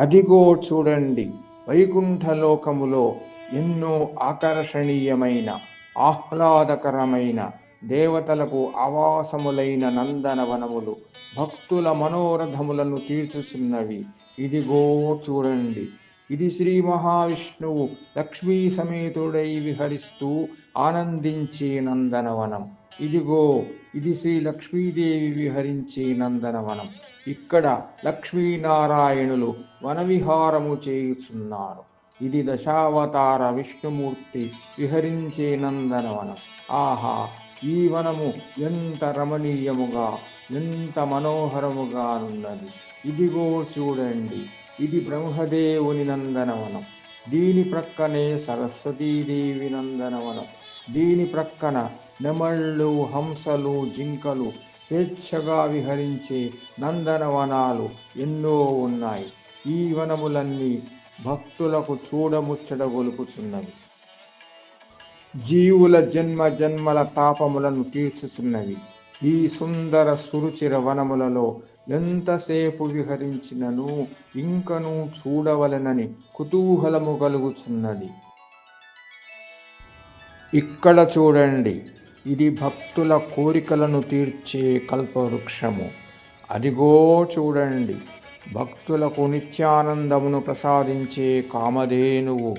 అదిగో చూడండి వైకుంఠలోకములో ఎన్నో ఆకర్షణీయమైన ఆహ్లాదకరమైన దేవతలకు ఆవాసములైన నందనవనములు భక్తుల మనోరథములను తీర్చుచున్నవి. ఇదిగో చూడండి ఇది శ్రీ మహావిష్ణువు లక్ష్మీ సమేతుడై విహరిస్తూ ఆనందించే నందనవనం. ఇదిగో ఇది శ్రీ లక్ష్మీదేవి విహరించే నందనవనం. ఇక్కడ లక్ష్మీనారాయణులు వనవిహారము చేస్తున్నారు ఇది దశావతార విష్ణుమూర్తి విహరించే నందనవనం. ఆహా ఈ వనము ఎంత రమణీయముగా ఎంత మనోహరముగా ఉన్నది ఇదిగో చూడండి ఇది బ్రహ్మదేవుని నందనవనం. దీని ప్రక్కనే సరస్వతీదేవి నందనవనం. దీని ప్రక్కన నెమళ్ళు హంసలు జింకలు స్వేచ్ఛగా విహరించే నందనవనాలు ఎన్నో ఉన్నాయి. ఈ వనములన్నీ భక్తులకు చూడముచ్చడగొలుపుచున్నవి జీవుల జన్మ జన్మల తాపములను తీర్చుచున్నవి. ఈ సుందర సురుచిర వనములలో ఎంతసేపు విహరించినను ఇంకను చూడవలెనని కుతూహలము కలుగుచున్నది. ఇక్కడ చూడండి ఇది భక్తుల కోరికలను తీర్చే కల్పవృక్షము. అదిగో చూడండి భక్తులకు నిత్యానందమును ప్రసాదించే కామధేనువు.